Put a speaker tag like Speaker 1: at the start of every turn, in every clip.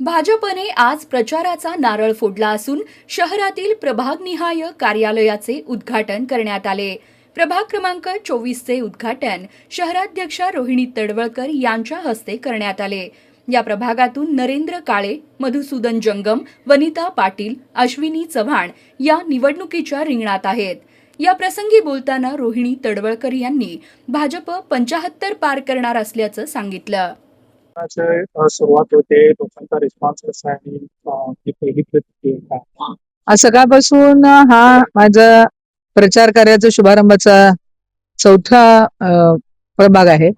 Speaker 1: भाजपने आज प्रचाराचा नारळ फोडला असून शहरातील प्रभागनिहाय कार्यालयाचे उद्घाटन करण्यात आले. प्रभाग क्रमांक चोवीसचे उद्घाटन शहराध्यक्षा रोहिणी तडवळकर यांच्या हस्ते करण्यात आले. या प्रभागातून नरेंद्र काळे मधुसूदन जंगम वनिता पाटील अश्विनी चव्हाण या निवडणुकीच्या रिंगणात आहेत. या प्रसंगी बोलताना रोहिणी तडवळकर यांनी भाजप पंचाहत्तर पार करणार असल्याचं सांगितलं.
Speaker 2: सुरुवात होते लोकांचा रिस्पॉन्स कसा आहे आणि पहिली प्रतिक्रिया काय?
Speaker 3: आज सकाळपासून हा माझा प्रचार कार्याचा शुभारंभाचा चौथा प्रभाग आहे.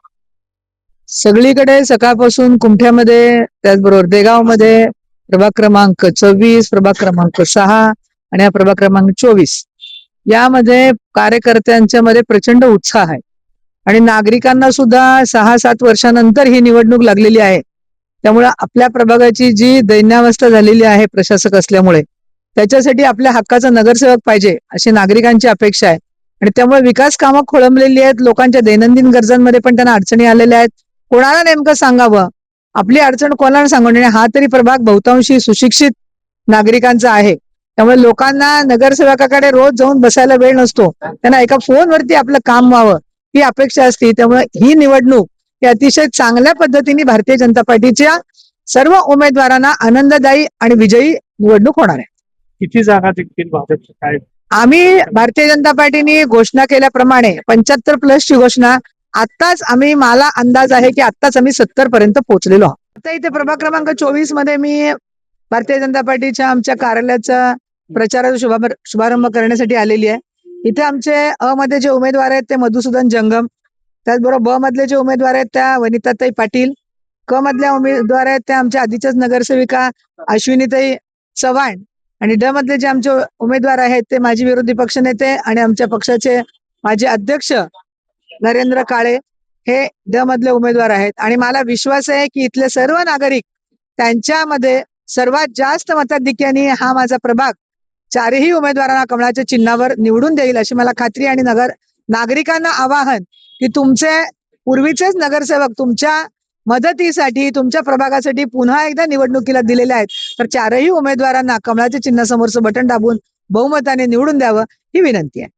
Speaker 3: सगळीकडे सकाळपासून कुमठ्यामध्ये त्याचबरोबर देगावमध्ये प्रभाग क्रमांक चोवीस प्रभाग क्रमांक सहा आणि हा प्रभाग क्रमांक चोवीस. यामध्ये कार्यकर्त्यांच्या मध्ये प्रचंड उत्साह आहे. आणि नागरिकांना सुद्धा सहा सात वर्षानंतर ही निवडणूक लागलेली आहे. त्यामुळे आपल्या प्रभागाची जी दैन्यावस्था झालेली आहे प्रशासक असल्यामुळे त्याच्यासाठी आपल्या हक्काचा नगरसेवक पाहिजे अशी नागरिकांची अपेक्षा आहे. आणि त्यामुळे विकास कामं खोळंबलेली आहेत लोकांच्या दैनंदिन गरजांमध्ये पण त्यांना अडचणी आलेल्या आहेत. कोणाला नेमकं सांगावं? आपली अडचण कोणाला सांगून? आणि हा तरी प्रभाग बहुतांशी सुशिक्षित नागरिकांचा आहे. त्यामुळे लोकांना नगरसेवकाकडे रोज जाऊन बसायला वेळ नसतो. त्यांना एका फोनवरती आपलं काम व्हावं. ही अपेक्षा असते. त्यामुळे ही निवडणूक ही अतिशय चांगल्या पद्धतीने भारतीय जनता पार्टीच्या सर्व उमेदवारांना आनंददायी आणि विजयी निवडणूक होणार आहे.
Speaker 2: किती जागा जिंकतील भाजपच्या काय?
Speaker 3: आम्ही भारतीय जनता पार्टीने घोषणा केल्याप्रमाणे पंच्याहत्तर प्लसची घोषणा आत्ताच आम्ही मला अंदाज आहे की आत्ताच आम्ही सत्तर पर्यंत पोहोचलेलो आहोत. आता इथे प्रभाग क्रमांक चोवीसमध्ये मी भारतीय जनता पार्टीच्या आमच्या कार्यालयाचा प्रचाराचा शुभार शुभारंभ करण्यासाठी आलेली आहे. इथे आमचे अ मध्ये जे उमेदवार आहेत ते मधुसूदन जंगम. त्याचबरोबर ब मधले जे उमेदवार आहेत त्या वनिताताई पाटील. क मधल्या उमेदवार आहेत त्या आमच्या आधीच्याच नगरसेविका अश्विनीताई चव्हाण. आणि ड मधले जे आमचे उमेदवार आहेत ते माजी विरोधी पक्षनेते आणि आमच्या पक्षाचे माजी अध्यक्ष नरेंद्र काळे हे ड मधले उमेदवार आहेत. आणि मला विश्वास आहे की इथले सर्व नागरिक त्यांच्यामध्ये सर्वात जास्त मताधिक्याने हा माझा प्रभाग चारही उमेदवारांना कमळाच्या चिन्हावर निवडून देईल अशी मला खात्री आणि नगर नागरिकांना आवाहन की तुमचे पूर्वीचेच नगरसेवक तुमच्या मदतीसाठी तुमच्या प्रभागासाठी पुन्हा एकदा निवडणुकीला दिलेले आहेत. तर चारही उमेदवारांना कमळाच्या चिन्हासमोरचं बटन दाबून बहुमताने निवडून द्यावं ही विनंती आहे.